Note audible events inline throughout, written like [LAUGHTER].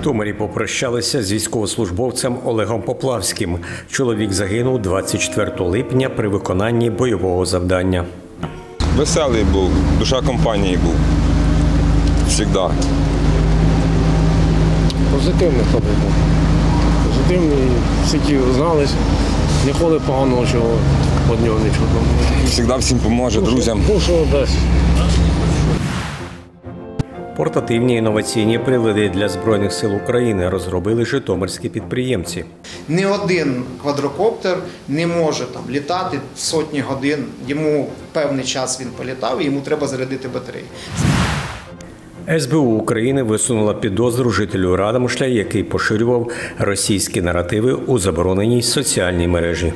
Житомирі попрощалися з військовослужбовцем Олегом Поплавським. Чоловік загинув 24 липня при виконанні бойового завдання. Веселий був, душа компанії був. Всегда. Позитивний хлопець був. Позитивний, всі ті знались, ніколи поганого чого від нього не чутно. Всегда всім поможе, друзям. Що дасть. Портативні інноваційні прилади для збройних сил України розробили житомирські підприємці. Ні один квадрокоптер не може там літати сотні годин. Йому певний час він політав, і йому треба зарядити батареї. СБУ України висунула підозру жителю Радомишля, який поширював російські наративи у забороненій соціальній мережі.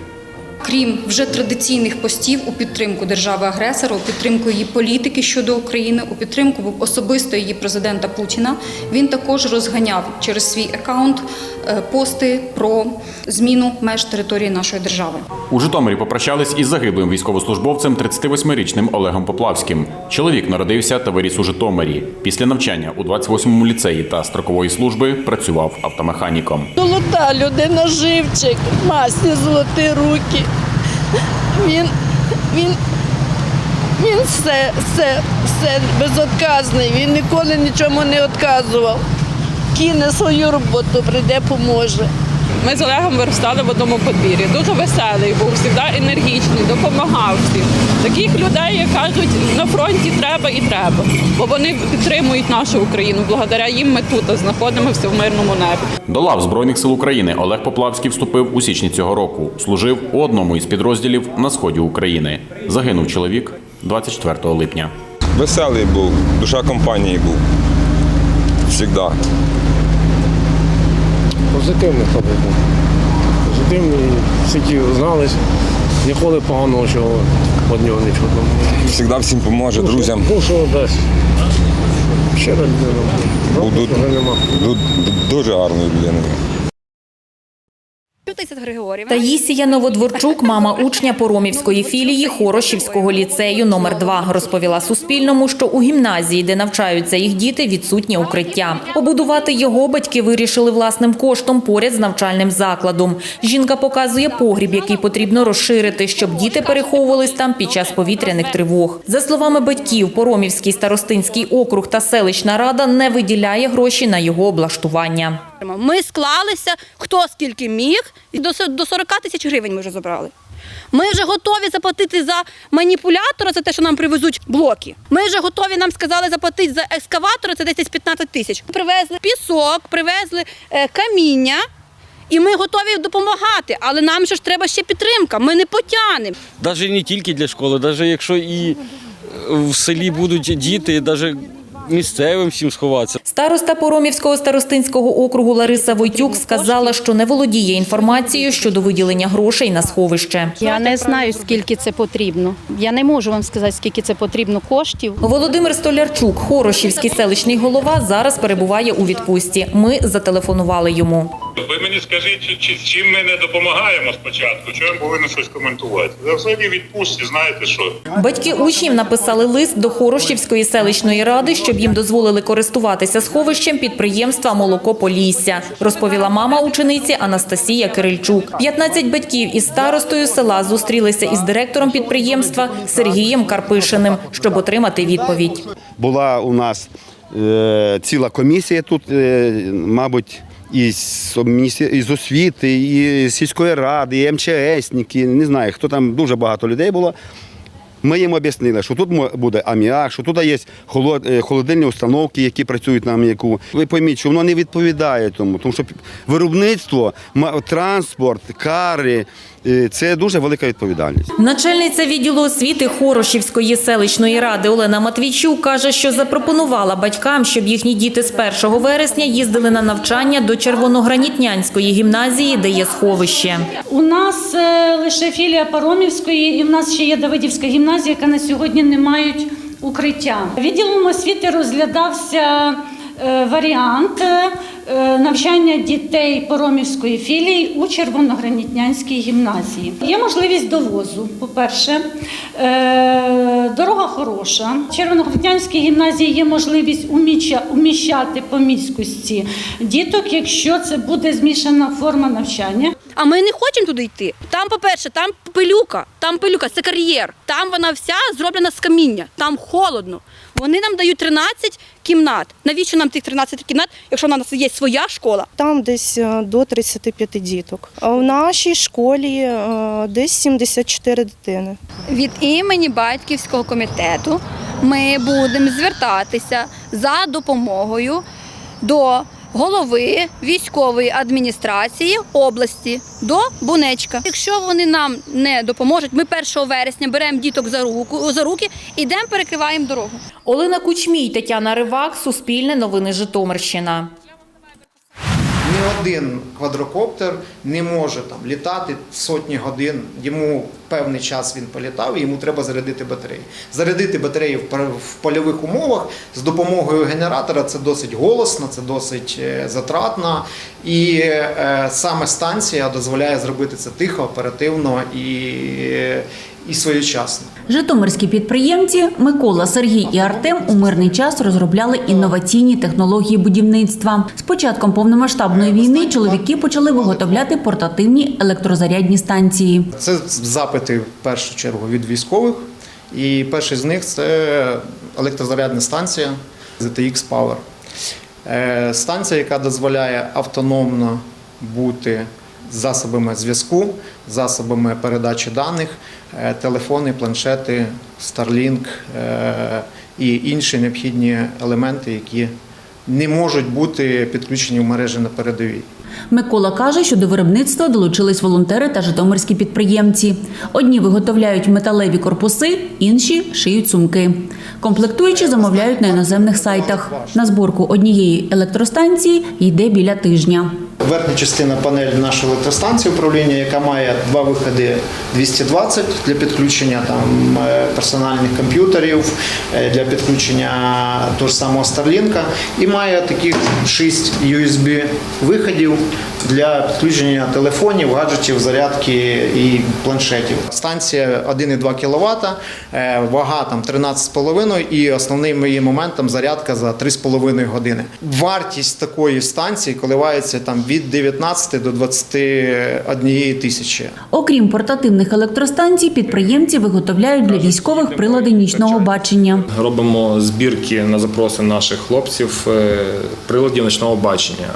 Крім вже традиційних постів у підтримку держави-агресора, у підтримку її політики щодо України, у підтримку особисто її президента Путіна, він також розганяв через свій аккаунт е, пости про зміну меж території нашої держави. У Житомирі попрощались із загиблим військовослужбовцем 38-річним Олегом Поплавським. Чоловік народився та виріс у Житомирі. Після навчання у 28-му ліцеї та строкової служби працював автомеханіком. Золота людина, живчик, масні золоті руки. Він, він, він все, все, все безотказний. Він ніколи нічому не відказував. Кине свою роботу, прийде, поможе. Ми з Олегом виростали в одному подвір'ї. Дуже веселий був, завжди енергічний, допомагав всім. Таких людей, як кажуть, на фронті треба і треба, бо вони підтримують нашу Україну. Благодаря їм ми тут знаходимося в мирному небі. До лав Збройних сил України Олег Поплавський вступив у січні цього року. Служив у одному із підрозділів на сході України. Загинув чоловік 24 липня. Веселий був, душа компанії був. Всегда. Позитивний хлопець був. Позитивний, всі ті знались, ніколи поганого чого від нього не чутно. Всегда всім поможе, друзям. Ну, що дасть. Щира людина. Був вже нема. ду- дуже гарною людиною. Таїсія Новодворчук, мама учня Поромівської філії Хорошівського ліцею номер 2 розповіла Суспільному, що у гімназії, де навчаються їх діти, відсутнє укриття. Побудувати його батьки вирішили власним коштом поряд з навчальним закладом. Жінка показує погріб, який потрібно розширити, щоб діти переховувались там під час повітряних тривог. За словами батьків, Поромівський старостинський округ та селищна рада не виділяє гроші на його облаштування. Ми склалися, хто скільки міг, і до с- 40 тисяч гривень ми вже забрали. Ми вже готові заплатити за маніпулятора, за те, що нам привезуть блоки. Ми вже готові нам сказали заплатити за екскаватора, це десь 15 тисяч. Привезли пісок, привезли е, каміння, і ми готові допомагати. Але нам ж треба ще підтримка. Ми не потягнемо. Навіть не тільки для школи, навіть якщо і е, в селі будуть діти, навіть місцевим всім сховатися. Староста Поромівського старостинського округу Лариса Войтюк сказала, що не володіє інформацією щодо виділення грошей на сховище. Я не знаю, скільки це потрібно. Я не можу вам сказати, скільки це потрібно коштів. Володимир Столярчук, Хорошівський селищний голова, зараз перебуває у відпустці. Ми зателефонували йому. Ви мені скажіть, чи, чи чим ми не допомагаємо спочатку? Чи я повинен щось коментувати? Я взагалі відпустці, знаєте що? Батьки учнів написали лист до Хорошівської селищної ради, щоб їм дозволили користуватися сховищем підприємства Молоко Полісся, розповіла мама учениці Анастасія Кирильчук. 15 батьків із старостою села зустрілися із директором підприємства Сергієм Карпишиним, щоб отримати відповідь. Була у нас е, ціла комісія тут, е, мабуть, міністе- із освіти, і з сільської ради, і МЧСники, не знаю, хто там дуже багато людей було. Ми їм об'яснили, що тут буде аміак, що тут є е, холодильні установки, які працюють на аміаку. Ви пойміть, що воно не відповідає тому, тому що виробництво, транспорт, кари це дуже велика відповідальність. Начальниця відділу освіти Хорошівської селищної ради Олена Матвійчук каже, що запропонувала батькам, щоб їхні діти з 1 вересня їздили на навчання до Червоногранітнянської гімназії, де є сховище. У нас е, лише філія Паромівської, і в нас ще є Давидівська гімназія, яка на сьогодні не мають укриття. Відділом освіти розглядався варіант е, е, навчання дітей Поромівської філії у Червоногранітнянській гімназії. Є можливість довозу. По-перше, е, дорога хороша. В Червоногранітнянській гімназії є можливість уміщати по міськості діток, якщо це буде змішана форма навчання. А ми не хочемо туди йти. Там, по-перше, там пилюка, там пилюка, це кар'єр. Там вона вся зроблена з каміння, там холодно. Вони нам дають 13 кімнат. Навіщо нам тих 13 кімнат, якщо в нас є своя школа? Там десь е, до 35 діток. А в нашій школі е, десь 74 дитини. Від імені батьківського комітету ми будемо звертатися за допомогою до голови військової адміністрації області до Бунечка. Якщо вони нам не допоможуть, ми 1 вересня беремо діток за руку за руки, ідемо перекриваємо дорогу. Олена Кучмій, Тетяна Ривак, Суспільне новини Житомирщина. Один квадрокоптер не може там літати сотні годин. Йому певний час він політав, і йому треба зарядити батареї. Зарядити батареї в польових умовах з допомогою генератора це досить голосно, це досить е, затратно. І е, саме станція дозволяє зробити це тихо, оперативно і, і своєчасно. Житомирські підприємці Микола, Сергій і Артем у мирний час розробляли інноваційні технології будівництва. З початком повномасштабної війни чоловіки почали виготовляти портативні електрозарядні станції. Це запити в першу чергу від військових. І перший з них це електрозарядна станція ZTX Power. Е, Станція, яка дозволяє автономно бути засобами зв'язку, засобами передачі даних, телефони, планшети, Starlink е, і інші необхідні елементи, які не можуть бути підключені в мережі на передовій. Микола каже, що до виробництва долучились волонтери та житомирські підприємці. Одні виготовляють металеві корпуси, інші шиють сумки. Комплектуючі замовляють на іноземних сайтах. На зборку однієї електростанції йде біля тижня. Верхня частина панелі нашої електростанції управління, яка має два виходи 220 для підключення там е, персональних комп'ютерів, е, для підключення того ж самого Starlink, і має таких 6 USB виходів для підключення телефонів, гаджетів, зарядки і планшетів. Станція 1,2 кВт, е, вага там 13,5 і основним її моментом зарядка за 3,5 години. Вартість такої станції коливається там від 19 до 21 тисячі. Окрім портативних електростанцій, підприємці виготовляють для військових прилади нічного бачення. Робимо збірки на запроси наших хлопців е, приладів ночного бачення.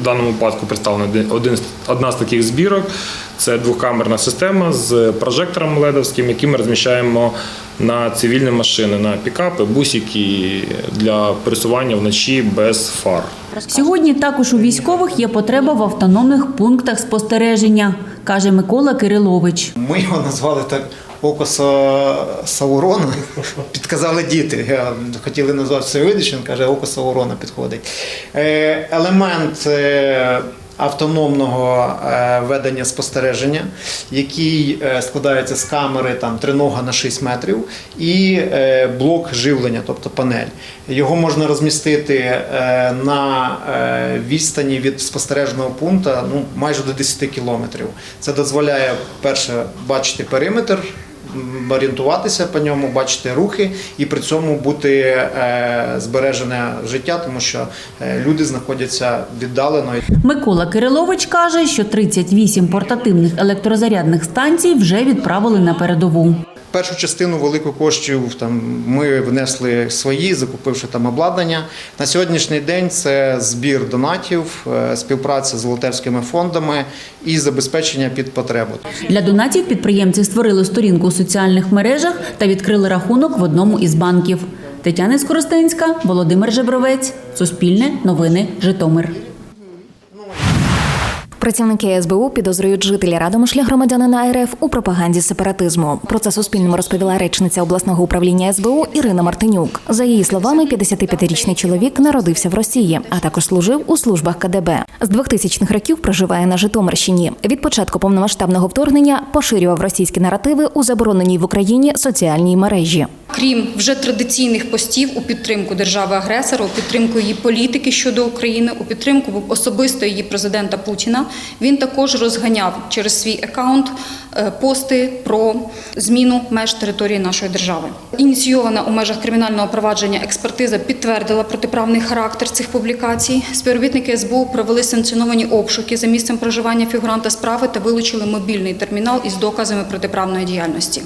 В даному випадку представлено один- один одна з таких збірок. Це двокамерна система з прожектором ледовським, який ми розміщаємо на цивільні машини, на пікапи, бусики для пересування вночі без фар. Сьогодні також у військових є потреба в автономних пунктах спостереження, каже Микола Кирилович. Ми його назвали так око Саурона. [LAUGHS] Підказали діти. Хотіли назвати Всевидич, він каже, око Саурона підходить. Е, Елемент е, автономного е, ведення спостереження, який складається з камери там тринога на 6 метрів і блок живлення, тобто панель. Його можна розмістити на відстані від спостережного пункту ну, майже до 10 кілометрів. Це дозволяє, перше, бачити периметр, орієнтуватися по ньому, бачити рухи і при цьому бути е, збережене життя, тому що е, люди знаходяться віддалено. Микола Кирилович каже, що 38 портативних електрозарядних станцій вже відправили на передову. Першу частину велику коштів там ми внесли свої, закупивши там обладнання. На сьогоднішній день це збір донатів, е, співпраця з волонтерськими фондами і забезпечення під потребу. Для донатів підприємці створили сторінку у соціальних мережах та відкрили рахунок в одному із банків. Тетяна Скоростенська, Володимир Жебровець, Суспільне, Новини, Житомир. Працівники СБУ підозрюють жителі Радомишля громадянина РФ у пропаганді сепаратизму. Про це Суспільному розповіла речниця обласного управління СБУ Ірина Мартинюк. За її словами, 55-річний чоловік народився в Росії, а також служив у службах КДБ. З 2000-х років проживає на Житомирщині. Від початку повномасштабного вторгнення поширював російські наративи у забороненій в Україні соціальній мережі. Крім вже традиційних постів у підтримку держави-агресора, у підтримку її політики щодо України, у підтримку особисто її президента Путіна, він також розганяв через свій акаунт е, пости про зміну меж території нашої держави. Ініційована у межах кримінального провадження експертиза підтвердила протиправний характер цих публікацій. Співробітники СБУ провели санкціоновані обшуки за місцем проживання фігуранта справи та вилучили мобільний термінал із доказами протиправної діяльності.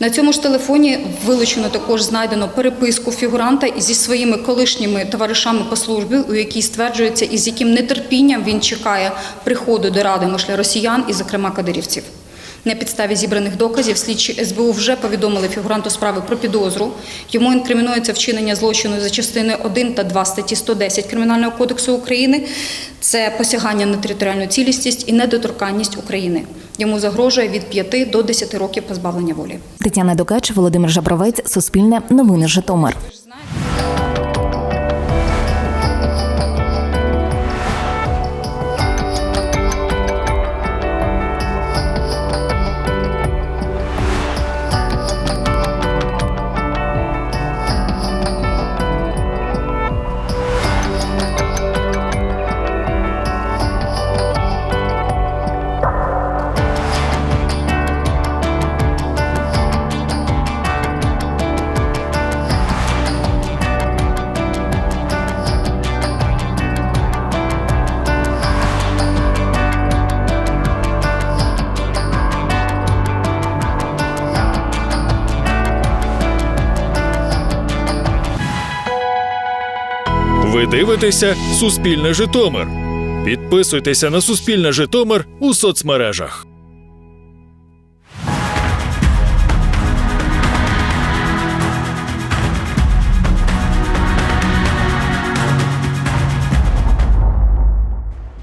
На цьому ж телефоні вилучено також знайдено переписку фігуранта зі своїми колишніми товаришами по службі, у якій стверджується, із яким нетерпінням він чекає приходу до ради мишля росіян і, зокрема, кадирівців. На підставі зібраних доказів слідчі СБУ вже повідомили фігуранту справи про підозру. Йому інкримінується вчинення злочину за частиною 1 та 2 статті 110 Кримінального кодексу України. Це посягання на територіальну цілісність і недоторканність України. Йому загрожує від 5 до 10 років позбавлення волі. Тетяна Докач, Володимир Жабровець, Суспільне, Новини Житомир. Дивитеся Суспільне Житомир. Підписуйтеся на Суспільне Житомир у соцмережах.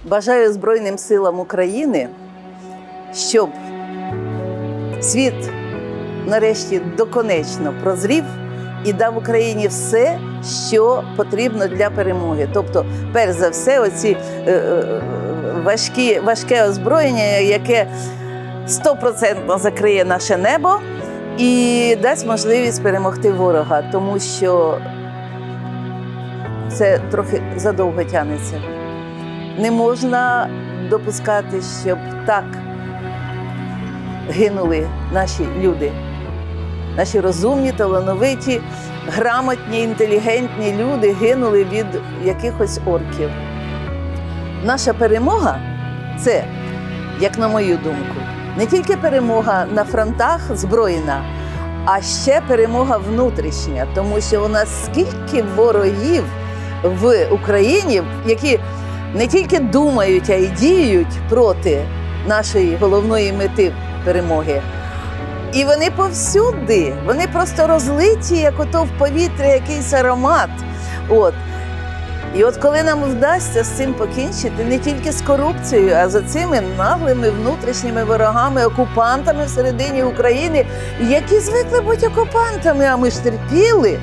Бажаю Збройним силам України, щоб світ нарешті доконечно прозрів і дав Україні все, що потрібно для перемоги. Тобто, перш за все, оці е, е, важкі, важке озброєння, яке стопроцентно закриє наше небо і дасть можливість перемогти ворога, тому що це трохи задовго тягнеться. Не можна допускати, щоб так гинули наші люди, наші розумні, талановиті, грамотні, інтелігентні люди гинули від якихось орків. Наша перемога це, як на мою думку, не тільки перемога на фронтах збройна, а ще перемога внутрішня, тому що у нас скільки ворогів в Україні, які не тільки думають, а й діють проти нашої головної мети перемоги. І вони повсюди, вони просто розлиті, як ото в повітря якийсь аромат. От. І от коли нам вдасться з цим покінчити, не тільки з корупцією, а з цими наглими внутрішніми ворогами, окупантами всередині України, які звикли бути окупантами, а ми ж терпіли.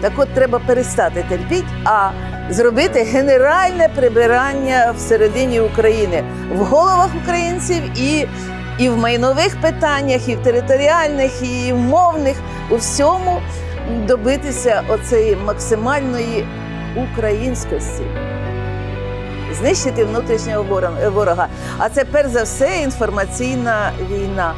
Так от треба перестати терпіти, а зробити генеральне прибирання всередині України в головах українців і, і в майнових питаннях, і в територіальних, і в мовних, у всьому добитися оцеї максимальної українськості. Знищити внутрішнього ворога-. А це перш за все інформаційна війна.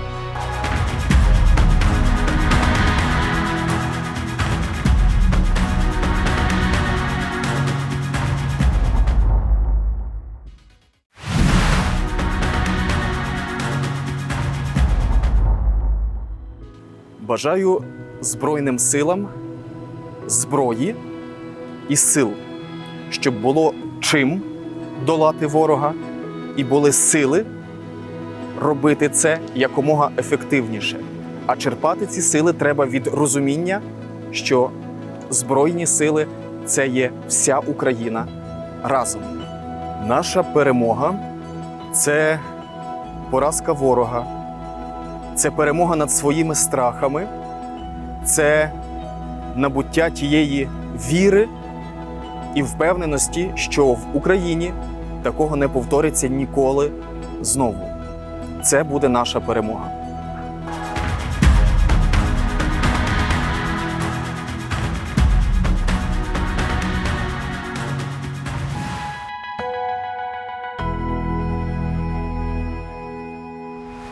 Бажаю Збройним силам зброї і сил, щоб було чим долати ворога, і були сили робити це якомога ефективніше. А черпати ці сили треба від розуміння, що Збройні сили це є вся Україна разом. Наша перемога це поразка ворога, це перемога над своїми страхами, це набуття тієї віри і впевненості, що в Україні такого не повториться ніколи знову. Це буде наша перемога.